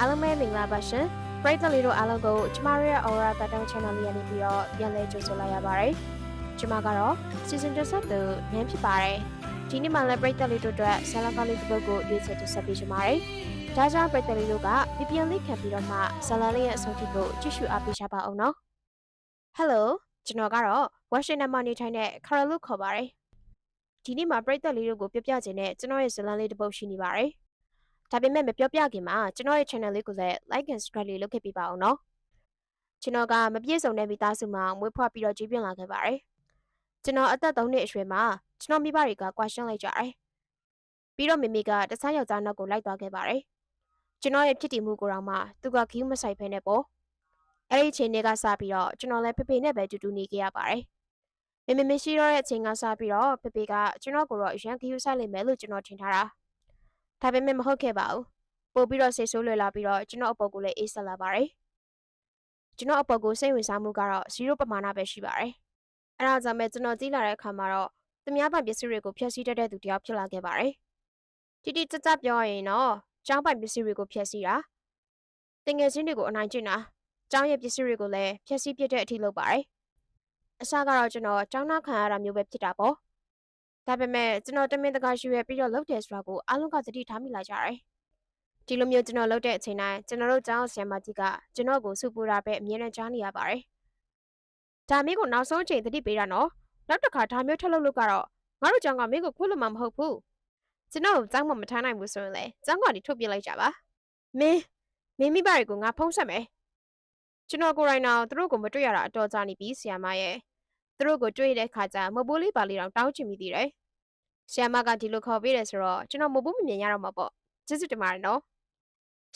အားလုံးပဲမင်္ဂလာပါရှင်ပရိသတ်လေးတို့အားလုံးကိုကျမတို့ရဲ့ Aura Pattern Channel လေးရနေပြီးတော့ပြန်လည်ကြိုဆိုလိုက်ရပါတယ်ကျမကတော့ Season 2ဆက်သူနင်းဖြစ်ပါတယ်ဒီနေ့မှလည်းပရိသတ်လေးတို့အတွက်ဆလကားလေးတစ်ပုဒ်ကိုရွေးချယ်တင်ဆက်ပေးချင်ပါတယ်ဒါကြောင့်ပရိသတ်လေးတို့ကပြပြန်လေးခံပြီးတော့မှဇလန်လေးရဲ့အဆုံးထိကိုကြည့်ရှုအားပေးကြပါအောင်နော် Hello ကျွန်တော်ကတော့ Washington မှာနေထိုင်တဲ့ Carol လို့ခေါ်ပါတယ်ဒီနေ့မှာပရိသတ်လေးတို့ကိုပြပြချင်တဲ့ကျွန်တော်ရဲ့ဇလန်လေးတစ်ပုဒ်ရှိနေပါတယ် ဒါပေမဲ့မပြောပြခင်မှာကျွန်တော်ရဲ့ channel လေးကိုလည်း like and subscribe လေးလုပ်ခဲ့ပေးပါအောင်နော်ကျွန်တော်ကမပြည့်စုံတဲ့မိသားစုမှာမွေးဖွားပြီးတော့ကြီးပြင်းလာခဲ့ပါတယ်ကျွန်တော်အသက်3နှစ်အရွယ်မှာကျွန်တော်မိဘတွေကကွာရှင်းလိုက်ကြတယ်ပြီးတော့မိမိကတခြားယောက်ျားနောက်ကိုလိုက်သွားခဲ့ပါတယ်ကျွန်တော်ရဲ့ဖြစ်တည်မှုကိုတော့မှသူကခီးမဆိုင်ဖဲနဲ့ပေါ့အဲ့ဒီအချိန်တွေကစပြီးတော့ကျွန်တော်လည်းဖေဖေနဲ့ပဲတူတူနေခဲ့ရပါတယ်မမေမရှိတော့တဲ့အချိန်ကစပြီးတော့ဖေဖေကကျွန်တော်ကိုတော့အရန်ခီးဆိုင်လိမ့်မယ်လို့ကျွန်တော်ထင်ထားတာ ဒါပေမဲ့မဟုတ်ခဲ့ပါဘူးပို့ပြီးတော့စိတ်ဆိုးလွယ်လာပြီးတော့ကျွန်တော်အပေါ်ကိုလည်းအေးဆက်လာပါတယ်ကျွန်တော်အပေါ်ကိုစိတ်ဝင်စားမှုကတော့0ပမာဏပဲရှိပါတယ်အဲဒါကြောင့်မဲ့ကျွန်တော်ကြီးလာတဲ့အခါမှာတော့သူများပိုင်ပစ္စည်းတွေကိုဖျက်ဆီးတတ်တဲ့သူတယောက်ဖြစ်လာခဲ့ပါတယ်တိတိကျကျပြောရရင်တော့ကျောင်းပိုင်ပစ္စည်းတွေကိုဖျက်ဆီးတာတင်ငယ်ချင်းတွေကိုအနိုင်ကျင့်တာကျောင်းရဲ့ပစ္စည်းတွေကိုလည်းဖျက်ဆီးပစ်တဲ့အထိလုပ်ပါတယ်အစကတော့ကျွန်တော်ကျောင်းသားခံရတာမျိုးပဲဖြစ်တာပေါ့ ဒါပေမဲ့ကျွန်တော်တမင်တကာရှိရပြီးတော့လုပ်တယ်ဆိုတာကိုအားလုံးကသတိထားမိလာကြတယ်။ဒီလိုမျိုးကျွန်တော်လုပ်တဲ့အချိန်တိုင်းကျွန်တော်တို့ကျောင်းဆရာမကြီးကကျွန်တော်ကိုစုပူတာပဲအမြဲတမ်းကြားနေရပါတယ်။ဒါမင်းကိုနောက်ဆုံးအချိန်သတိပေးတာနော်။နောက်တစ်ခါဒါမျိုးထပ်လုပ်လို့ကတော့ငါတို့ကျောင်းကမင်းကိုခွင့်လို့မှမဟုတ်ဘူး။ကျွန်တော်ကိုကျောင်းမမထားနိုင်ဘူးဆိုရင်လေကျောင်းကနေထုတ်ပြလိုက်ကြပါ။မင်းမင်းမိဘတွေကိုငါဖုံးဆက်မယ်။ကျွန်တော်ကိုယ်တိုင်တော့သူတို့ကိုမတွေ့ရတာအတော်ကြာနေပြီဆရာမရဲ့။ သူတို့ကိုတွေ့တဲ့ခါကျမဘိုးလေးပါလေးတောင်တောင်းချင်မိသေးတယ်။ဆီယမကဒီလိုခေါ်ပေးတယ်ဆိုတော့ကျွန်တော်မဟုတ်ဘူးမမြင်ရတော့မှာပေါ့ကျေးဇူးတင်ပါတယ်နော်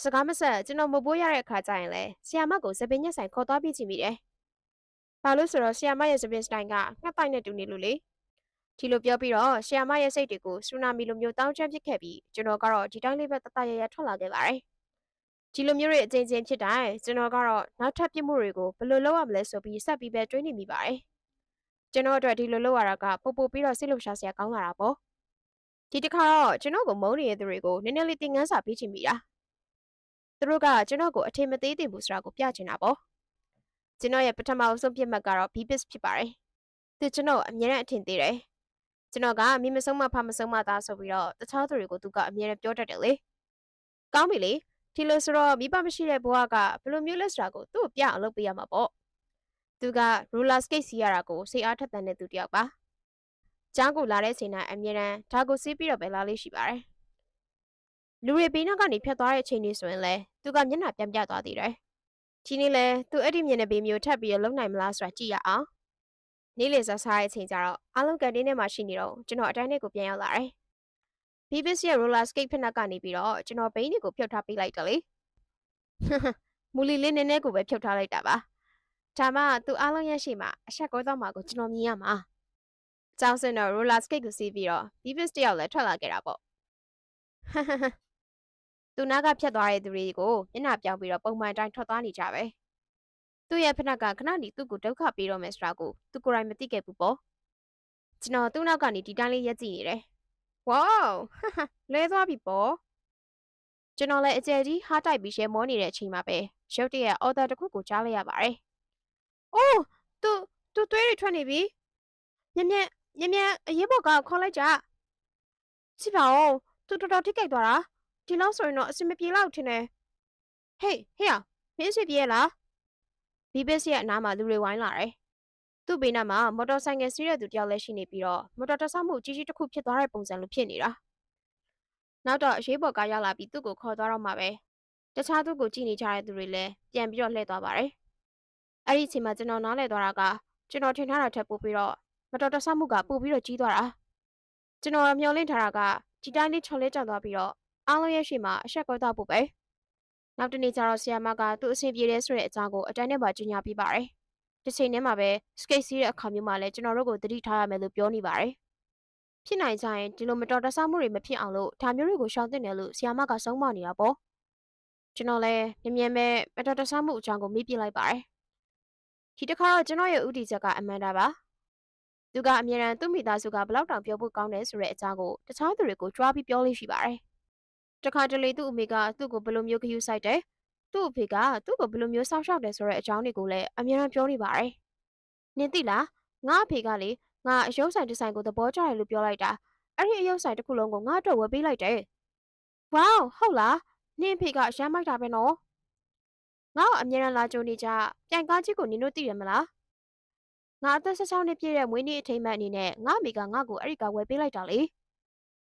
စကားမဆက်ကျွန်တော်မဟုတ်ဘူးရတဲ့အခါကျရင်လေဆီယမကိုစပင်းညက်ဆိုင်ခေါ်သွားပြချင်မိတယ်ဘာလို့ဆိုတော့ဆီယမရဲ့စပင်းစတိုင်ကငှက်ပိုက်နဲ့တူနေလို့လေဒီလိုပြောပြီးတော့ဆီယမရဲ့စိတ်တွေကိုဆူနာမီလိုမျိုးတောင်းချမ်းဖြစ်ခဲ့ပြီးကျွန်တော်ကတော့ဒီတိုင်းလေးပဲတတရရထွက်လာခဲ့ပါတယ်ဒီလိုမျိုးတွေအချင်းချင်းဖြစ်တိုင်းကျွန်တော်ကတော့နောက်ထပ်ပြစ်မှုတွေကိုဘယ်လိုလုပ်ရမလဲဆိုပြီးဆက်ပြီးပဲတွေးနေမိပါတယ် ကျွန်တော်အတွက်ဒီလိုလုပ်ရတာကပို့ပို့ပြီးတော့စိတ်လှုပ်ရှားစရာကောင်းလာတာပေါ့ဒီတစ်ခါတော့ကျွန်တော်ကိုမုန်းနေတဲ့သူတွေကိုနည်းနည်းလေးသင်ခန်းစာပေးချင်မိတာသူတို့ကကျွန်တော်ကိုအထင်မသေးသေးဘူးဆိုတာကိုပြချင်တာပေါ့ကျွန်တော်ရဲ့ပထမအဆုံးပြစ်မှတ်ကတော့ BBIS ဖြစ်ပါတယ်သူကျွန်တော်အမြဲတမ်းအထင်သေးတယ်ကျွန်တော်ကမိမဆုံးမဖမဆုံးမသားဆိုပြီးတော့တခြားသူတွေကိုသူကအမြဲတမ်းပြောတတ်တယ်လေကောင်းပြီလေဒီလိုဆိုတော့မိဘမရှိတဲ့ဘဝကဘယ်လိုမျိုးလဲဆိုတာကိုသူ့ကိုပြအောင်လုပ်ပေးရမှာပေါ့ သူက roller skate စီးရတာကိုစိတ်အားထက်သန်တဲ့သူတစ်ယောက်ပါကျောင်းကိုလာတဲ့အချိန်တိုင်းအမြဲတမ်းဒါကိုစီးပြီးတော့ပဲလာလေးရှိပါတယ်။လူတွေဘေးနောက်ကနေဖြတ်သွားတဲ့အချိန်တွေဆိုရင်လည်းသူကမျက်နှာပြန်ပြသွားသေးတယ်။ဒီနေ့လဲသူအဲ့ဒီမျက်နှာဘေးမျိုးထပ်ပြီးတော့လုံနိုင်မလားဆိုတာကြည့်ရအောင်။နေ့လည်စားစားတဲ့အချိန်ကျတော့အားလုံးကန်တင်းထဲမှာရှိနေတော့ကျွန်တော်အတိုင်းထဲကိုပြန်ရောက်လာတယ်။ BBS ရဲ့ roller skate ဖက်နှက်ကနေပြီးတော့ကျွန်တော်ဘိန်းတွေကိုဖြုတ်ထားပေးလိုက်တယ်လေ။မူလီလေးနည်းနည်းကိုပဲဖြုတ်ထားလိုက်တာပါ။ ဒါမှသူအားလုံးရဲ့ရှိမှအဆက်ကောသွားမှာကိုကျွန်တော်မြင်ရမှာ။ကျောင်းစင်တော့ roller skate ကိုစီးပြီးတော့ Beavis တယောက်လည်းထွက်လာခဲ့တာပေါ့သူနာကဖြတ်သွားတဲ့သူတွေကိုမျက်နှာပြောင်းပြီးတော့ပုံမှန်တိုင်းထွက်သွားနေကြပဲသူ့ရဲ့ဖက်နှက်ကခဏနေသူ့ကိုဒုက္ခပေးတော့မယ်ဆိုတာကိုသူကိုယ်တိုင်မသိခဲ့ဘူးပေါ့ကျွန်တော်သူ့နောက်ကနေဒီတိုင်းလေးရက်ကြည့်နေတယ်ဝေါလဲသွားပြီပေါ့ကျွန်တော်လည်းအကျယ်ကြီးဟားတိုက်ပြီးရှဲမောနေတဲ့အချိန်မှာပဲရုတ်တရက် order တစ်ခုကိုကြားလိုက်ရပါတယ် အိုးသူသူသွေးတွေထွက်နေပြီမြမြမြမြအရေးပေါ်ကခေါ်လိုက်ကြကြည့်ပါဦးသူတော်တော်ထိကြိုက်သွားတာဒီလောက်ဆိုရင်တော့အဆင်မပြေလောက်ထင်တယ်ဟေးဟေးအောင်မင်းစီပြေးလားဘီဘစ်ရဲ့အနားမှာလူတွေဝိုင်းလာတယ်သူ့ဘေးနားမှာမော်တော်ဆိုင်ကယ်စီးတဲ့သူတယောက်လည်းရှိနေပြီးတော့မော်တော်တဆောက်မှုကြီးကြီးတစ်ခုဖြစ်သွားတဲ့ပုံစံလိုဖြစ်နေတာနောက်တော့အရေးပေါ်ကရောက်လာပြီးသူ့ကိုခေါ်သွားတော့မှပဲတခြားသူ့ကိုကြည့်နေကြတဲ့သူတွေလည်းပြန်ပြီးတော့လှည့်သွားပါတယ် အဲ့ဒီအချိန်မှာကျွန်တော်နားလည်သွားတာကကျွန်တော်ထင်ထားတာထက်ပိုပြီးတော့မတော်တဆမှုကပို့ပြီးတော့ကြီးသွားတာကျွန်တော်မျောလင့်ထားတာကဒီတိုင်းလေးချော်လဲကျသွားပြီးတော့အားလုံးရဲ့ရှိမှာအဆက်ကောတော့ပို့ပဲနောက်တနေ့ကျတော့ဆီယမကသူ့အဆင်ပြေတယ်ဆိုတဲ့အကြောင်းကိုအတန်းထဲမှာကြီးညာပြပါတယ်တစ်ချိန်တည်းမှာပဲ skate စီးတဲ့အခါမျိုးမှာလည်းကျွန်တော်တို့ကိုသတိထားရမယ်လို့ပြောနေပါတယ်ဖြစ်နိုင်ကြရင်ဒီလိုမတော်တဆမှုတွေမဖြစ်အောင်လို့ဒါမျိုးတွေကိုရှောင်သင့်တယ်လို့ဆီယမကဆုံးမနေတာပေါ့ကျွန်တော်လည်းမြင်မြင်ပဲမတော်တဆမှုအကြောင်းကိုမေးပြလိုက်ပါတယ် ဒီတစ်ခါတော့ကျွန်တော်ရဲ့ဥတီချက်ကအမန်တာပါသူကအမြဲတမ်းသူ့မိသားစုကဘလောက်တောင်ပြောဖို့ကောင်းတယ်ဆိုတဲ့အကြောင်းကိုတခြားသူတွေကိုကြွားပြီးပြောလို့ရှိပါတယ်တခါတလေသူ့အမေကသူ့ကိုဘယ်လိုမျိုးဂရုစိုက်တယ်သူ့အဖေကသူ့ကိုဘယ်လိုမျိုးစောင့်ရှောက်တယ်ဆိုတဲ့အကြောင်းတွေကိုလည်းအများအားပြောနေပါတယ်နင်သိလားငါအဖေကလေငါအယုတ်ဆိုင်တစ်ဆိုင်ကိုသဘောကျတယ်လို့ပြောလိုက်တာအဲ့ဒီအယုတ်ဆိုင်တစ်ခုလုံးကိုငါအတွက်ဝယ်ပေးလိုက်တယ်ဝေါဟုတ်လားနင်အဖေကအရမ်းမိုက်တာပဲနော် ငါ့ကိုအမြဲတမ်းလာကြိုနေကြပြန်ကားကြီးကိုနင်တို့သိရမလားငါအသက်16နှစ်ပြည့်တဲ့မွေးနေ့အထိမ်းအမှတ်အနေနဲ့ငါအမေကငါ့ကိုအဲ့ဒီကဝယ်ပေးလိုက်တာလေ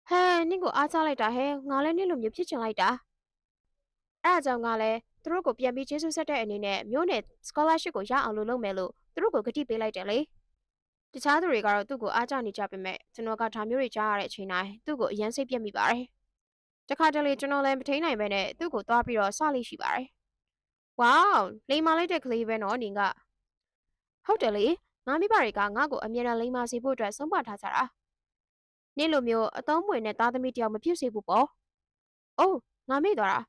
ဟဲနင့်ကိုအားချလိုက်တာဟဲငါလည်းနင့်လိုမျိုးဖြစ်ချင်လိုက်တာအဲ့အကြောင်းကလည်းသူတို့ကိုပြန်ပြီးကျေးဇူးဆက်တဲ့အနေနဲ့မျိုးနဲ့ scholarship ကိုရအောင်လို့လုပ်မယ်လို့သူတို့ကိုကတိပေးလိုက်တယ်လေတခြားသူတွေကတော့သူ့ကိုအားကျနေကြပေမဲ့ကျွန်တော်ကဒါမျိုးတွေကြားရတဲ့အချိန်တိုင်းသူ့ကိုအယမ်းစိတ်ပြက်မိပါတယ်တခါတလေကျွန်တော်လည်းမထိန်နိုင်ပဲနဲ့သူ့ကိုသွားပြီးတော့စလိရှိပါတယ် ဝေါလိမ်မာလိုက်တဲ့ကလေးပဲနော်နင်ကဟုတ်တယ်လေငါမိဘတွေကငါ့ကိုအမြဲတမ်းလိမ်မာစေဖို့အတွက်ဆုံးဖြတ်ထားကြတာနင့်လိုမျိုးအသုံးမဝင်တဲ့သားသမီးတယောက်မဖြစ်စေဘူးပေါ့အိုးငါမေ့သွားတာ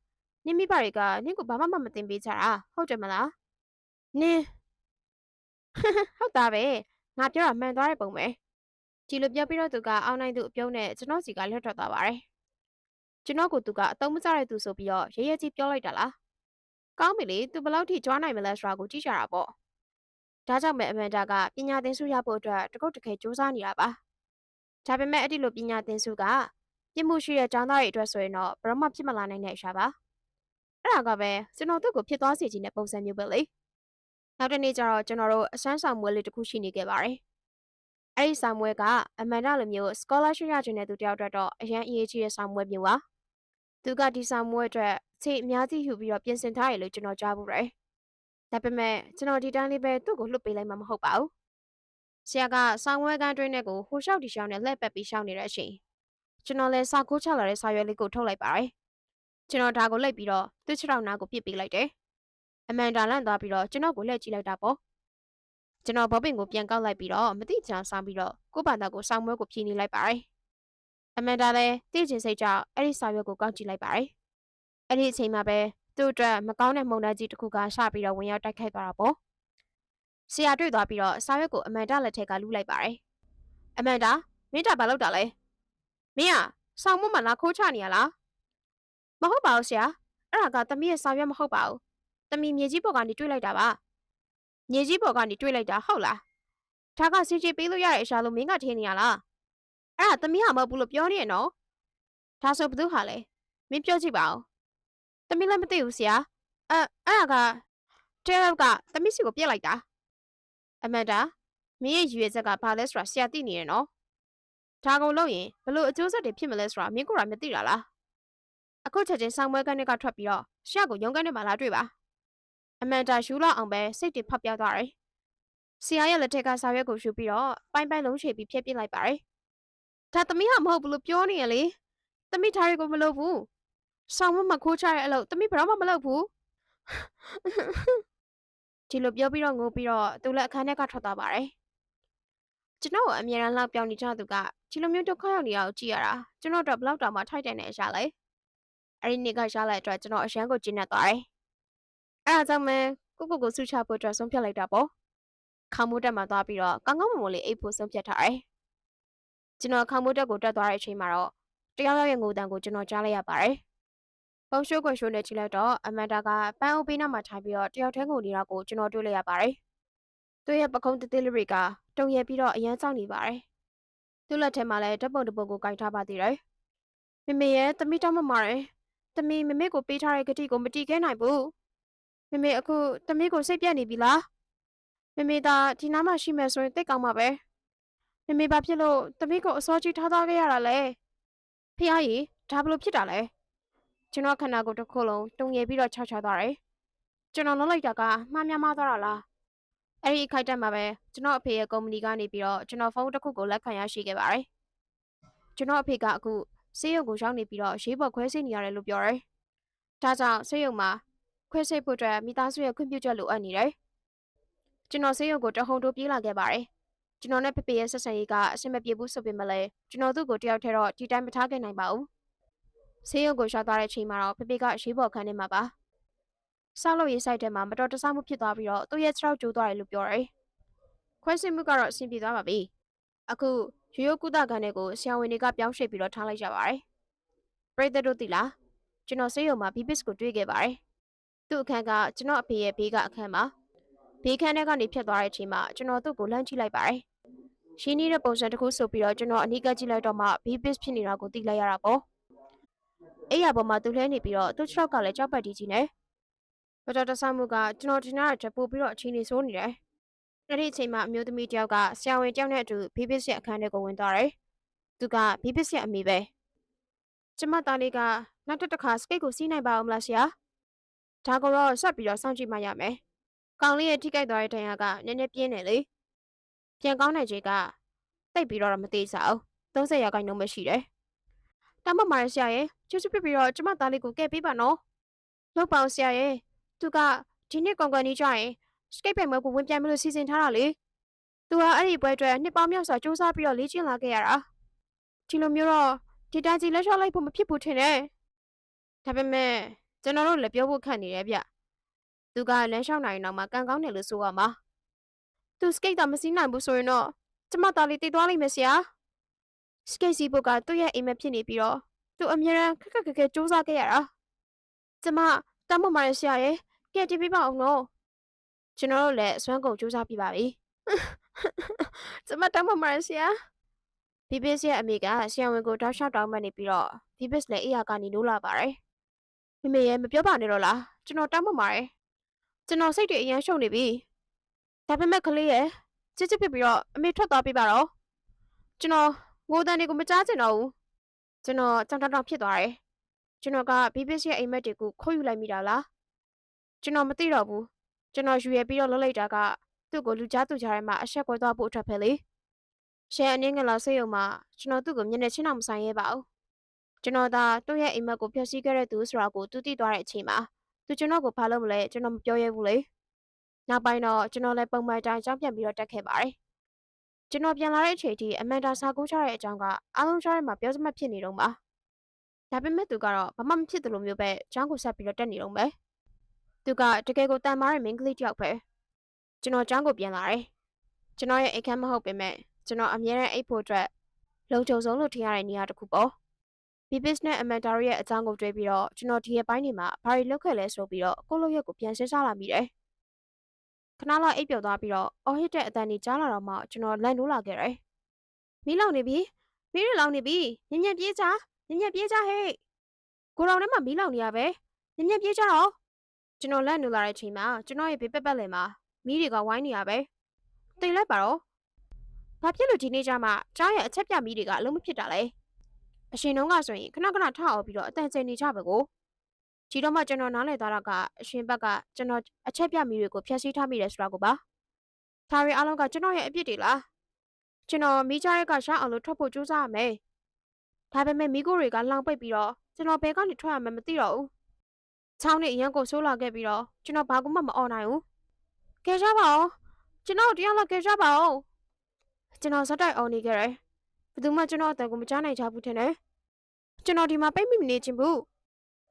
နင့်မိဘတွေကနင့်ကိုဘာမှမမတင်ပေးကြတာဟုတ်တယ်မလားနင်ဟုတ်တာပဲငါပြောတာမှန်သွားတဲ့ပုံပဲဒီလိုပြောပြီးတော့သူကအောင်းနိုင်သူအပြုံးနဲ့ကျွန်တော်စီကလွတ်ထွက်သွားပါတယ်ကျွန်တော်ကိုသူကအတုံးမကျတဲ့သူဆိုပြီးတော့ရဲရဲကြီးပြောလိုက်တာလား ကောင်းပြီလေသူဘယ်လောက်ထိကြွားနိုင်မလဲဆိုတာကိုကြည့်ကြတာပေါ့ဒါကြောင့်ပဲအမန်ဒါကပညာသင်ဆုရဖို့အတွက်တကုတ်တခဲစူးစမ်းနေတာပါဒါပေမဲ့အဲ့ဒီလိုပညာသင်ဆုကပြစ်မှုရှိတဲ့ကျောင်းသားတွေအတွက်ဆိုရင်တော့ဘယ်တော့မှဖြစ်မလာနိုင်တဲ့အရာပါအဲ့ဒါကပဲကျွန်တော်တို့ကိုဖြစ်သွားစေချင်တဲ့ပုံစံမျိုးပဲလေနောက်တစ်နေ့ကျတော့ကျွန်တော်တို့အစမ်းဆောင်ပွဲလေးတစ်ခုရှိနေခဲ့ပါတယ်။အဲ့ဒီဆောင်ပွဲကအမန်ဒါလိုမျိုး scholarship ရချင်တဲ့သူတယောက်အတွက်တော့အရန်အရေးကြီးတဲ့ဆောင်ပွဲမျိုးပါ။ သူကဒီဆောင်ပွဲအတွက်ချိန်အများကြီးယူပြီးတော့ပြင်ဆင်ထားရလို့ကျွန်တော်ကြားဘူးတယ်။ဒါပေမဲ့ကျွန်တော်ဒီတိုင်းလေးပဲသူ့ကိုလွတ်ပေးလိုက်မှာမဟုတ်ပါဘူး။ဆရာကဆောင်ပွဲကန်းတွင်းနဲ့ကိုဟိုလျှောက်ဒီလျှောက်နဲ့လှည့်ပတ်ပြီးရှောင်းနေတဲ့အချိန်ကျွန်တော်လည်းစာခိုးချလာတဲ့စာရွက်လေးကိုထုတ်လိုက်ပါတယ်။ကျွန်တော်ဒါကိုလိုက်ပြီးတော့သူ့ခြေထောက်နားကိုပြစ်ပေးလိုက်တယ်။အမန်ဒါလန့်သွားပြီးတော့ကျွန်တော်ကိုလှည့်ကြည့်လိုက်တာပေါ့ကျွန်တော်ဘောပင်ကိုပြန်ကောက်လိုက်ပြီးတော့မတိချမ်းဆောင်ပြီးတော့ကို့ဘာသာကိုစောင်းမွဲကိုဖြီးနေလိုက်ပါတယ် အမန်ဒါလည်းတိကျင်စိတ်ကြောင့်အဲ့ဒီစာရွက်ကိုကောက်ကြည့်လိုက်ပါတယ်အဲ့ဒီအချိန်မှာပဲသူ့အတွက်မကောင်းတဲ့မှုန်သားကြီးတစ်ခုကရှပြီးတော့ဝင်ရောက်တိုက်ခိုက်သွားတာပေါ့ဆရာတွေ့သွားပြီးတော့စာရွက်ကိုအမန်ဒါလက်ထက်ကလူးလိုက်ပါတယ်အမန်ဒါမင်းတာဘာလုပ်တာလဲမင်းကစောင်းမမလာခိုးချနေရလားမဟုတ်ပါဘူးဆရာအဲ့ဒါကသမီးရဲ့စာရွက်မဟုတ်ပါဘူး။တမီမြေကြီးပေါ်ကနေတွေ့လိုက်တာပါ။မြေကြီးပေါ်ကနေတွေ့လိုက်တာဟုတ်လား။ဒါကစင်ချေပေးလို့ရတဲ့အရာလို့မင်းကထင်နေရလား။ အဲ့ဒါတမီဟာမဟုတ်ဘူးလို့ပြောနေရနော်။ဒါဆိုဘသူဟာလဲ။မင်းပြောကြည့်ပါဦး။တမီလည်းမသိဘူးဆရာ။အဲအဲ့ဒါကတဲရကတမီစီကိုပြက်လိုက်တာ။အမန်ဒါမင်းရဲ့ရွေချက်ကဘာလဲဆိုတာဆရာသိနေရနော်။ဒါကုန်လို့ရင်ဘလို့အကျိုးဆက်တွေဖြစ်မလဲဆိုတာမင်းကိုယ်တိုင်မသိတာလား။အခုချက်ချင်းဆောင်ပွဲကန်းတွေကထွက်ပြီးတော့ဆရာကိုရုံးကန်းထဲမှာလာတွေ့ပါ။အမန်တာယူလောက်အောင်ပဲစိတ်တွေဖောက်ပြသွားတယ်။ဆရာရဲ့လက်ထက်ကစာရွက်ကိုယူပြီးတော့ပိုင်းပိုင်းလုံးချေပြီးဖျက်ပစ်လိုက်ပါတယ်။ ဒါသမီးကမဟုတ်ဘူးလို့ပြောနေရလေ။သမီးထားရီကိုမလုပ်ဘူး။ဆောင်းမမခိုးချတဲ့အလုပ်သမီးဘယ်တော့မှမလုပ်ဘူး။ဒီလိုပြောပြီးတော့ငိုပြီးတော့သူလည်းအခန်းထဲကထွက်သွားပါတယ်။ကျွန်တော်ကိုအမြဲတမ်းလောက်ပြောင်းနေကြသူကဒီလိုမျိုးဒုက္ခရောက်နေရအောင်ကြည့်ရတာကျွန်တော်တို့ဘလောက်တောင်မှထိုက်တယ်နေအရာလေ။အဲ့ဒီနေ့ကရလိုက်အတွက်ကျွန်တော်အရန်ကိုကျဉ်းနေသွားတယ်။အဲ့ဒါကြောင့်မဲကိုကိုကိုဆူချဖို့အတွက်ဆုံးဖြတ်လိုက်တာပေါ့ခေါင်းမိုးတက်မှာသွားပြီးတော့ကောင်းကောင်းမွန်မွန်လေးအိပ်ဖို့ဆုံးဖြတ်ထားတယ် ကျွန်တော်ခေါင်းမိုးတက်ကိုတက်သွားတဲ့အချိန်မှာတော့တယောက်ယောက်ရဲ့ငိုတန်ကိုကျွန်တော်ကြားလိုက်ရပါတယ်ပုံရှိုးကိုရှိုးနဲ့ကြည့်လိုက်တော့အမန်ဒါကပန်းအုပ်ပေးနောက်မှာထိုင်ပြီးတော့တယောက်တည်းငိုနေတာကိုကျွန်တော်တွေ့လိုက်ရပါတယ်သူရဲ့ပကုံးတသေးလေးတွေကတုံရက်ပြီးတော့အရန်ကြောက်နေပါတယ်သူ့လက်ထဲမှာလည်းဓာတ်ပုံတစ်ပုံကိုကင်ထားပါသေးတယ်မမေရဲ့တမိတောင်းမမာတယ်တမီမမေကိုပေးထားတဲ့ဂတိကိုမတီးခဲနိုင်ဘူးမမေအခုတမီးကိုစိတ်ပြတ်နေပြီလားမမေသာဒီနားမှာရှိမယ်ဆိုရင်တိတ်ကောင်းမှာပဲ မမေဘာဖြစ်လို့တမီးကိုအစောကြီးထားသားခဲ့ရတာလဲဖះကြီးဒါဘလို့ဖြစ်တာလဲကျွန်တော်ခန္ဓာကိုယ်တစ်ခုလုံးတုံငယ်ပြီးတော့ခြောက်ချသွားတယ်ကျွန်တော်လုံးလိုက်တာကမှားများမှားသွားတာလားအဲ့ဒီအခိုက်အတန့်မှာပဲကျွန်တော်အဖေရဲ့ကုမ္ပဏီကနေပြီးတော့ကျွန်တော်ဖုန်းတစ်ခုကိုလက်ခံရရှိခဲ့ပါတယ်ကျွန်တော်အဖေကအခုစေးရုံကိုရောက်နေပြီးတော့ရေးပေါ်ခွဲစိနေရတယ်လို့ပြောတယ်ဒါကြောင့်စေးရုံမှာခွဲစိတ်ဖို့အတွက်မိသားစုရဲ့ခွင့်ပြုချက်လိုအပ်နေတယ်။ကျွန်တော်ဆေးရုံကိုတဟုန်တိုးပြေးလာခဲ့ပါတယ်။ ကျွန်တော်နဲ့ဖေဖေရဲ့ဆက်ဆံရေးကအဆင်မပြေဘူးဆိုပေမဲ့လည်းကျွန်တော်သူ့ကိုတယောက်တည်းတော့ဒီတိုင်းမထားခဲ့နိုင်ပါဘူး။ဆေးရုံကိုရှာသွားတဲ့အချိန်မှာတော့ဖေဖေကရေးပေါ်ခန်းထဲမှာပါ။ဆောက်လို့ရေးဆိုင်ထဲမှာမတော်တဆမှုဖြစ်သွားပြီးတော့သူ့ရဲ့ခြေထောက်ကျိုးသွားတယ်လို့ပြောတယ်။ခွဲစိတ်မှုကတော့အဆင်ပြေသွားပါပြီ။အခုရိုးရိုးကုသခန်းထဲကိုဆရာဝန်တွေကပြောင်းရွှေ့ပြီးတော့ထားလိုက်ကြပါတယ်။ပရိသတ်တို့သိလားကျွန်တော်ဆေးရုံမှာ BBS ကိုတွေ့ခဲ့ပါတယ်သူ့အခန်းကကျွန်တော်အဖေရဲ့ဘေးကအခန်းပါဘေးခန်းထဲကနေဖြတ်သွားတဲ့အချိန်မှာကျွန်တော်သူ့ကိုလှမ်းကြည့်လိုက်ပါတယ် ရှင်းနေတဲ့ပုံစံတစ်ခုဆိုပြီးတော့ကျွန်တော်အနီးကပ်ကြည့်လိုက်တော့မှ BBS ဖြစ်နေတာကိုသိလိုက်ရတာပေါ့အဲ့ရပေါ်မှာသူလှဲနေပြီးတော့သူ့ခြေထောက်ကလည်းကြောက်ပတ်တီးကြီးနေဒေါက်တာတဆမှုကကျွန်တော်ထင်တာချက်ပို့ပြီးတော့အချိန်နေဆိုးနေတယ်အဲ့ဒီအချိန်မှာအမျိုးသမီးတယောက်ကဆရာဝန်တယောက်နဲ့အတူ BBS ရဲ့အခန်းထဲကိုဝင်သွားတယ်သူက BBS ရဲ့အမေပဲကျမသားလေးကနောက်တစ်ခါစကိတ်ကိုစီးနိုင်ပါအောင်မလားဆရာဒါကိုတော့ဆက်ပြီးတော့စောင့်ကြည့်မှရမယ်ကောင်လေးရဲ့ထိခိုက်သွားတဲ့ဒဏ်ရာကနည်းနည်းပြင်းတယ်လေ ပြန်ကောင်းတဲ့ခြေကတိတ်ပြီးတော့မသေးစားဘူး30ရာခိုင်နှုန်းပဲရှိတယ်တမမရဆရာရဲ့ချစ်ချစ်ပြပြီးတော့ကျမသားလေးကိုကဲပေးပါနော်လောက်ပါအောင်ဆရာရဲ့သူကဒီနေ့ကောင်ကန်ကြီးကြရင်စကိတ်ပြိုင်ပွဲကိုဝင်ပြိုင်မလို့စီစဉ်ထားတာလေသူကအဲ့ဒီပွဲအတွက်နှစ်ပေါင်းမြောက်စွာစူးစမ်းပြီးတော့လေ့ကျင့်လာခဲ့ရတာဒီလိုမျိုးတော့ဒီတာကြီးလက်လျှော့လိုက်ဖို့မဖြစ်ဘူးထင်တယ်ဒါပေမဲ့ကျွန်တော်တို့လည်းပြောဖို့ခက်နေတယ်ဗျသူကလမ်းလျှောက်နိုင်တော့မှကန်ကောင်းတယ်လို့ဆိုရမှာ သူစကိတ်တာမစီးနိုင်ဘူးဆိုရင်တော့ကျမသားလေးတိတ်သွားလိမ့်မယ်ဆရာစကိတ်စီဘုတ်ကသူ့ရဲ့အိမ်မက်ဖြစ်နေပြီးတော့သူအမြဲတမ်းခက်ခက်ခက်ခဲစူးစမ်းခဲ့ရတာကျမတမ်းမမာရဆရာရဲ့ကဲတင်ပေးပါအောင်နော်ကျွန်တော်တို့လည်းအစွမ်းကုန်စူးစမ်းပြပါပြီကျမတမ်းမမာရဆရာ BBS ရဲ့အမေကဆရာဝန်ကိုတောက်လျှောက်တောင်းပန်နေပြီးတော့ BBS လည်းအေးရကနေနိုးလာပါတယ်။မမေရဲ့မပြောပါနဲ့တော့လားကျွန်တော်တောင်းပန်ပါတယ်။ကျွန်တော်စိတ်တွေအရန်ရှုံနေပြီ။ ဒါပေမဲ့ကလေးရဲ့ချစ်ချစ်ဖြစ်ပြီးတော့အမေထွက်သွားပြပါတော့။ကျွန်တော်ငိုတန်တွေကိုမကြားချင်တော့ဘူး။ကျွန်တော်ကြောင်တောင်တောင်ဖြစ်သွားတယ်။ကျွန်တော်က BBS ရဲ့အိမ်မက်တွေကိုခိုးယူလိုက်မိတာလား။ကျွန်တော်မသိတော့ဘူး။ကျွန်တော်ယူရပြီးတော့လှုပ်လိုက်တာကသူ့ကိုလူကြားသူကြားထဲမှာအဆက်ကွဲသွားဖို့အတွက်ပဲလေ။ရှယ်အနည်းငယ်လောက်စိတ်ယုံမှာကျွန်တော်သူ့ကိုမျက်နှာချင်းအောင်မဆိုင်ရဲပါဘူးကျွန်တော်သာသူ့ရဲ့အိမ်မက်ကိုဖျက်ဆီးခဲ့တဲ့သူဆိုတာကိုသူသိသွားတဲ့အချိန်မှာသူကျွန်တော်ကိုဖားလို့မလဲကျွန်တော်မပြောရဲဘူးလေ နောက်ပိုင်းတော့ကျွန်တော်လည်းပုံမှန်တိုင်းကြောင်းပြန်ပြီးတော့တက်ခဲ့ပါတယ်ကျွန်တော်ပြန်လာတဲ့အချိန်ထိအမန်တာစာကူးချတဲ့အကြောင်းကအားလုံးကြားထဲမှာပြောစမှတ်ဖြစ်နေတော့ပါဒါပေမဲ့သူကတော့ဘာမှမဖြစ်တယ်လို့မျိုးပဲကျောင်းကိုဆက်ပြီးတော့တက်နေတော့ပဲသူကတကယ်ကိုတန်မားတဲ့မိန်းကလေးတစ်ယောက်ပဲကျွန်တော်ကျောင်းကိုပြန်လာတယ်ကျွန်တော်ရဲ့အိမ်ခန်းမဟုတ်ပေမဲ့ကျွန်တော်အမြဲတမ်းအိပ်ဖို့အတွက်လုံခြုံဆုံးလို့ထင်ရတဲ့နေရာတစ်ခုပေါ့။ BBS နဲ့ Amanda ရဲ့အကြောင်းကိုတွေးပြီးတော့ကျွန်တော်ဒီရက်ပိုင်းတွေမှာဘာတွေလုပ်ခဲ့လဲဆိုပြီးတော့ကိုလိုရက်ကိုပြန်စဉ်းစားလာမိတယ်။ ခဏလောက်အိပ်ပျော်သွားပြီးတော့အော်ဟစ်တဲ့အတန်ကြီးကြားလာတော့မှကျွန်တော်လန့်နိုးလာခဲ့တယ်။မီးလောင်နေပြီ။မီးတွေလောင်နေပြီ။ညံ့ညံ့ပြေးကြ။ညံ့ညံ့ပြေးကြဟဲ့။ကိုတော်ထဲမှာမီးလောင်နေရပဲ။ညံ့ညံ့ပြေးကြတော့ကျွန်တော်လန့်နိုးလာတဲ့အချိန်မှာကျွန်တော်ရဲ့ဘေးပက်ပက်လင်မှာမီးတွေကဝိုင်းနေရပဲ။တိတ်လိုက်ပါတော့ဘာဖြစ်လို့ဒီနေ့ကျမှကြားရဲ့အချက်ပြမီးတွေကအလုံးမဖြစ်တာလဲအရှင်တုန်းကဆိုရင်ခဏခဏထအောင်ပြီးတော့အတန်ကျင်နေကြပဲကို ဒီတော့မှကျွန်တော်နားလည်သွားတာကအရှင်ဘက်ကကျွန်တော်အချက်ပြမီးတွေကိုဖျက်ဆီးထားမိတယ်ဆိုတာကိုပါဒါရီအားလုံးကကျွန်တော်ရဲ့အပြစ်တွေလားကျွန်တော်မိကြားရက်ကရှာအောင်လို့ထွက်ဖို့ကြိုးစားရမယ်ဒါပေမဲ့မိကိုတွေကလောင်ပိတ်ပြီးတော့ကျွန်တော်ဘယ်ကနေထွက်ရမှန်းမသိတော့ဘူးချောင်းနဲ့အရန်ကိုဆိုးလာခဲ့ပြီးတော့ကျွန်တော်ဘာမှမအော်နိုင်ဘူးကဲကြပါဦးကျွန်တော်တရားလောက်ကဲကြပါဦးကျွန်တော်ဇက်တိုက်အောင်နေခဲ့တယ်။ဘယ်သူမှကျွန်တော်အတန်ကိုမကြားနိုင်ကြဘူးထင်တယ်။ကျွန်တော်ဒီမှာပိတ်မိမနေချင်ဘူး။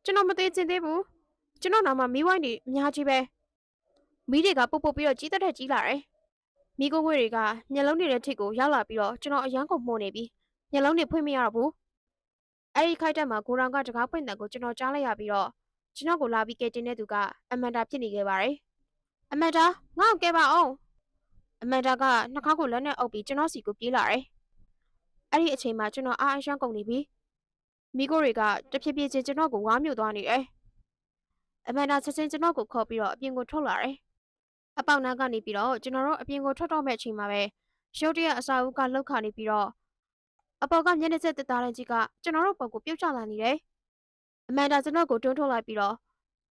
ကျွန်တော်မသေးချင်သေးဘူး။ကျွန်တော်နာမှာမီးဝိုင်းတွေအများကြီးပဲ။မီးတွေကပုတ်ပုတ်ပြီးတော့ကြီးတက်တက်ကြီးလာတယ်။မီးကုန်းခွေတွေကမျက်လုံးတွေတဲ့ထိပ်ကိုရောက်လာပြီးတော့ကျွန်တော်အယမ်းကုန်မှုန်နေပြီ။မျက်လုံးတွေဖွင့်မရတော့ဘူး။အဲ့ဒီခိုက်တက်မှာကိုရောင်ကတကားပွင့်တဲ့ကိုကျွန်တော်ကြားလိုက်ရပြီးတော့ကျွန်တော်ကိုလာပြီးကဲတင်တဲ့သူကအမန်ဒါဖြစ်နေခဲ့ပါတယ်။အမန်ဒါငါ့ကိုကဲပါအောင်။အမန်ဒါကနှာခေါင်းကိုလက်နဲ့အုပ်ပြီးကျွန်တော်စီကိုပြေးလာတယ်။အဲ့ဒီအချိန်မှာကျွန်တော်အားအရှမ်းကုန်နေပြီ။ မိကိုတွေကတဖြည်းဖြည်းချင်းကျွန်တော်ကိုဝါးမြုပ်သွားနေတယ်။အမန်ဒါချက်ချင်းကျွန်တော်ကိုခေါ်ပြီးတော့အပြင်ကိုထုတ်လာတယ်။အပေါက်နားကနေပြီးတော့ကျွန်တော်တို့အပြင်ကိုထွက်တော့မဲ့အချိန်မှာပဲရုတ်တရက်အစာအုပ်ကလှုပ်ခါနေပြီးတော့အပေါ်ကမျက်နှာစက်တက်သားတဲ့ကြီးကကျွန်တော်တို့ပုံကိုပြုတ်ကျလာနေတယ်။အမန်ဒါကျွန်တော်ကိုတွန်းထုတ်လိုက်ပြီးတော့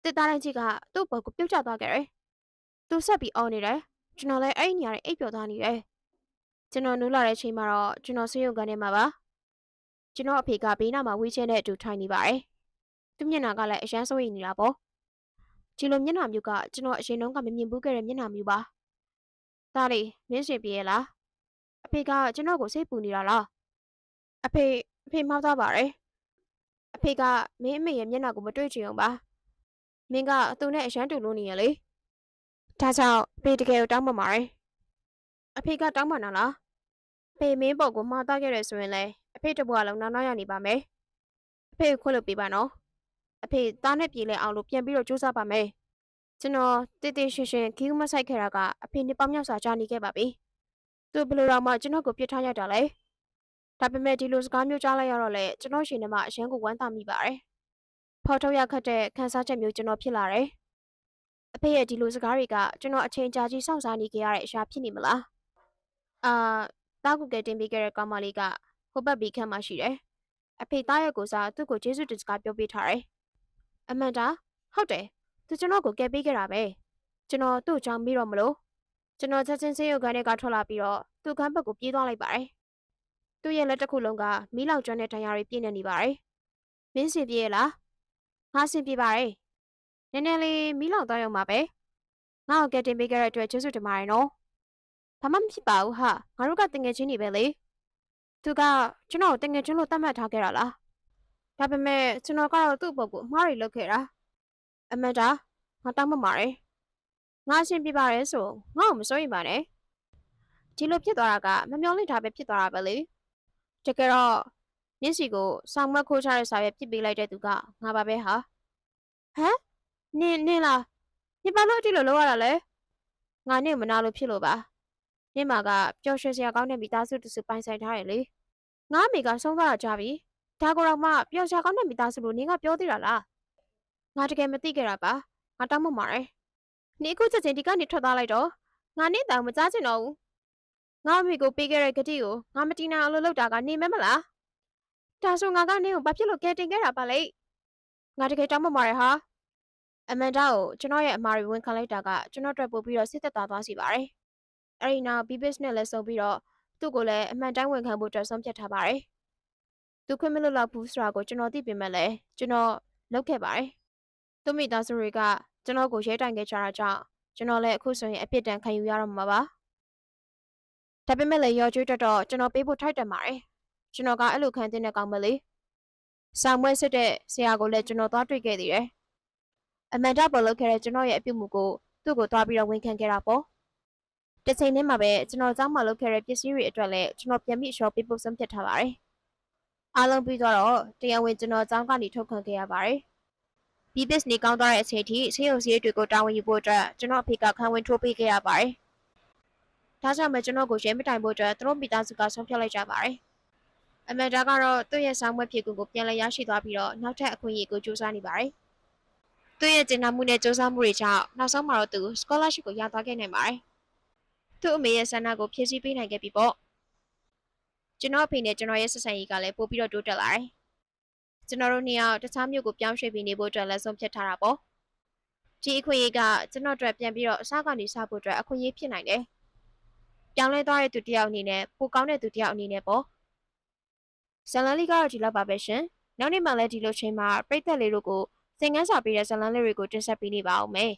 တက်သားတဲ့ကြီးကသူ့ပုံကိုပြုတ်ကျသွားခဲ့တယ်။သူဆက်ပြီးအော်နေတယ်။ကျွန်တော်လည်းအဲ့ဒီနေရာတွေအိပ်ပျော်သွားနေတယ်။ကျွန်တော်နိုးလာတဲ့အချိန်မှာတော့ကျွန်တော်ဆေးရုံကန်ထဲမှာပါ။ ကျွန်တော်အဖေကဘေးနားမှာဝီးချဲနဲ့အတူထိုင်နေပါတယ်။သူ့မျက်နှာကလည်းအရန်ဆိုးရိမ်နေတာပေါ့။ဒီလိုမျက်နှာမျိုးကကျွန်တော်အရင်တုန်းကမမြင်ဘူးခဲ့တဲ့မျက်နှာမျိုးပါ။ဒါလေးမင်းရှင်ပြေရဲ့လား။အဖေကကျွန်တော်ကိုစိတ်ပူနေတာလား။အဖေအဖေမောက်သားပါတယ်။အဖေကမင်းအမေရဲ့မျက်နှာကိုမတွေ့ချင်အောင်ပါ။မင်းကသူနဲ့အရန်တူလို့နေရလေ။ဒါကြောင့်အဖေတကယ်ကိုတောင်းပန်ပါတယ်။အဖေကတောင်းပန်တာလား။အ ဖေမင်းပုံကိုမှားသားခဲ့ရဆိုရင်လည်းအဖေတဘွားလုံးနောက်နောက်ရနေပါမယ်။အဖေကိုခွင့်လို့ပေးပါနော်အဖေသားနဲ့ပြေလဲအောင်လို့ပြန်ပြီးတော့စူးစမ်းပါမယ်ကျွန်တော်တည်တည်ရှင်ရှင်ခီးမဆိုင်ခဲ့တာကအဖေနှစ်ပေါင်းမြောက်စွာကြာနေခဲ့ပါပြီသူဘယ်လိုတော့မှကျွန်တော်ကိုပြစ်ထားရတာလဲဒါပေမဲ့ဒီလိုစကားမျိုးကြားလိုက်ရတော့လေကျွန်တော်ရှင်ထဲမှာအရန်ကိုဝမ်းသာမိပါတယ်ဖော်ထုတ်ရခတ်တဲ့ခန်းစားချက်မျိုးကျွန်တော်ဖြစ်လာတယ်အဖေရဲ့ဒီလိုစကားတွေကကျွန်တော်အချိန်ကြာကြီးစောင့်စားနေခဲ့ရတဲ့အရာဖြစ်နေမလားအာ တားကူကတင်ပေးခဲ့တဲ့ကောင်မလေးကဟိုဘက်ဘီခန့်မှရှိတယ်အဖေသားရဲ့ကိုစားသူ့ကိုကျေးဇူးတင်စကားပြောပေးထားတယ်အမန်တာဟုတ်တယ်သူကျွန်တော်ကိုကယ်ပေးခဲ့တာပဲကျွန်တော်သူ့အကြောင်းပြီးတော့မလို့ကျွန်တော်ချက်ချင်းစေးရုပ်ခန်းထဲကထွက်လာပြီးတော့သူ့ခန်းဘက်ကိုပြေးသွားလိုက်ပါတယ်သူ့ရဲ့လက်တစ်ခုလုံးကမီးလောက်ကျွမ်းတဲ့ဒဏ်ရာတွေပြည့်နေနေပါတယ်မင်းစင်ပြေးရလားငါစင်ပြေပါတယ်နည်းနည်းလေးမီးလောက်သွားရုံပါပဲငါ့ကိုကယ်တင်ပေးခဲ့တဲ့အတွက်ကျေးဇူးတင်ပါတယ်နော် ဘာမှမဖြစ်ပါဘူးဟာငါတို့ကတငယ်ချင်းတွေပဲလေသူကကျွန်တော်ကိုတငယ်ချင်းလို့သတ်မှတ်ထားခဲ့တာလားဒါပေမဲ့ကျွန်တော်ကတော့သူ့ဘုတ်ကိုအမှားတွေလုပ်ခဲ့တာအမတ်တာငါတောင်းပန်ပါတယ်ငါအရှင်ပြပါတယ်ဆိုငါ့ကိုမစိုးရင်ပါနဲ့ဒီလိုဖြစ်သွားတာကမမျောလင့်ထားပဲဖြစ်သွားတာပဲလေတကယ်တော့မျက်စီကိုစောင်းမက်ခိုးချတဲ့စာရွက်ပြစ်ပေးလိုက်တဲ့သူကငါပါပဲဟာဟမ်နင်းနင်းလားညပါလို့အတိလို့လောက်ရတာလဲငါနဲ့မနာလို့ဖြစ်လို့ပါ နင်းမကပျော်ရွှင်စရာကောင်းတဲ့မိသားစုတစုပိုင်ဆိုင်ထားရလေငါအမေကဆုံးသွားတာကြပြီဒါကိုတော့မှပျော်စရာကောင်းတဲ့မိသားစုလို့နင်းကပြောသေးတာလားငါတကယ်မသိခဲ့တာပါငါတောင်းပန်ပါတယ်နေအခုချက်ချင်းဒီကနေထွက်သွားလိုက်တော့ငါနဲ့တောင်မကြားချင်တော့ဘူးငါအမေကိုပေးခဲ့တဲ့ဂတိကိုငါမတီးနိုင်အောင်လို့လုပ်တာကနေမဲမလားဒါဆိုငါကနေကိုဘာဖြစ်လို့ကဲတင်ခဲ့တာပါလဲငါတကယ်တောင်းပန်ပါတယ်ဟာအမန်ဒါကိုကျွန်တော်ရဲ့အမားတွေဝန်ခံလိုက်တာကကျွန်တော်အတွက်ပို့ပြီးတော့စစ်သက်သာသွားစီပါတယ် အဲ့ဒီနောက် BBS နဲ့လည်းဆုံပြီးတော့သူ့ကိုလည်းအမှန်တိုင်းဝန်ခံဖို့အတွက်ဆုံးဖြတ်ထားပါတယ်သူခွင့်မလွတ်လောက်ဘူးဆိုတာကိုကျွန်တော်သိပေမဲ့လည်းကျွန်တော်လုပ်ခဲ့ပါတယ်သူမိသားစုတွေကကျွန်တော်ကိုရဲတိုင်ခဲ့ကြတာကြောင့်ကျွန်တော်လည်းအခုဆိုရင်အပြစ်ဒဏ်ခံယူရတော့မှာပါ။ဒါပေမဲ့လည်းရော်ကျွေးတက်တော့ကျွန်တော်ပေးဖို့ထိုက်တယ်ပါတယ်။ကျွန်တော်ကအဲ့လိုခံတဲ့ကောင်မလေး။ဆောင်မွဲစစ်တဲ့ဆရာကိုလည်းကျွန်တော်သွားတွေ့ခဲ့သေးတယ်။အမန်တာပေါ်လုပ်ခဲ့တဲ့ကျွန်တော်ရဲ့အပြုတ်မှုကိုသူ့ကိုသွားပြီးတော့ဝန်ခံခဲ့တာပေါ့။ တစ်ချိန်တည်းမှာပဲကျွန်တော်ကျောင်းမှာလုပ်ခဲ့တဲ့ပစ္စည်းတွေအတွက်လည်းကျွန်တော်ပြန်ပြီးရှော့ပေးဖို့ဆုံးဖြတ်ထားပါတယ်။အားလုံးပြီးသွားတော့တရားဝင်ကျွန်တော်ကျောင်းကနေထုတ်ခံခဲ့ရပါတယ်။ BBS နေကောင်းသွားတဲ့အချိန်ထိဆေးရုံစည်းတွေကိုတာဝန်ယူဖို့အတွက်ကျွန်တော်အဖေကခံဝင်ထိုးပေးခဲ့ရပါတယ်။ဒါကြောင့်မကျွန်တော်ကိုရဲမတိုင်ဖို့အတွက်သူတို့မိသားစုကဆုံးဖြတ်လိုက်ကြပါတယ်။အမန်ဒါကတော့သူ့ရဲ့ဆောင်းမွေးဖြေကူကိုပြန်လည်ရရှိသွားပြီးတော့နောက်ထပ်အခွင့်အရေးကိုစူးစမ်းနေပါတယ်။သူ့ရဲ့ကျင်နာမှုနဲ့စူးစမ်းမှုတွေကြောင့်နောက်ဆုံးမှာတော့သူ scholarship ကိုရသွားခဲ့နိုင်ပါတယ်။ သူ့အမေရဲ့ဆန္ဒကိုဖြည့်ဆည်းပေးနိုင်ခဲ့ပြီပေါ့။ကျွန်တော်အဖေနဲ့ကျွန်တော်ရဲ့ဆက်ဆံရေးကလည်းပို့ပြီးတော့တိုးတက်လာတယ်။ကျွန်တော်တို့နှစ်ယောက်တခြားမြို့ကိုပြောင်းရွှေ့ပြီးနေဖို့အတွက်လည်းဆုံးဖြတ်ထားတာပေါ့ဒီအခွင့်အရေးကကျွန်တော်တို့ပြန်ပြီးတော့အစားကနေစားဖို့အတွက်အခွင့်အရေးဖြစ်နိုင်တယ်ပြောင်းလဲသွားတဲ့သူတစ်ယောက်အနေနဲ့ပိုကောင်းတဲ့သူတစ်ယောက်အနေနဲ့ပေါ့ဇလန်လေးကတော့ဒီလောက်ပါပဲရှင်နောက်နေ့မှလည်းဒီလိုချိန်မှာပြိသက်လေးတို့ကိုသင်ခန်းစာပေးတဲ့ဇလန်လေးတွေကိုတင်ဆက်ပေးနေပါအောင်မယ်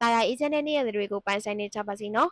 တာယာအေဂျင့်တဲ့နေ့ရက်တွေကိုပိုင်ဆိုင်နေကြပါစီနော်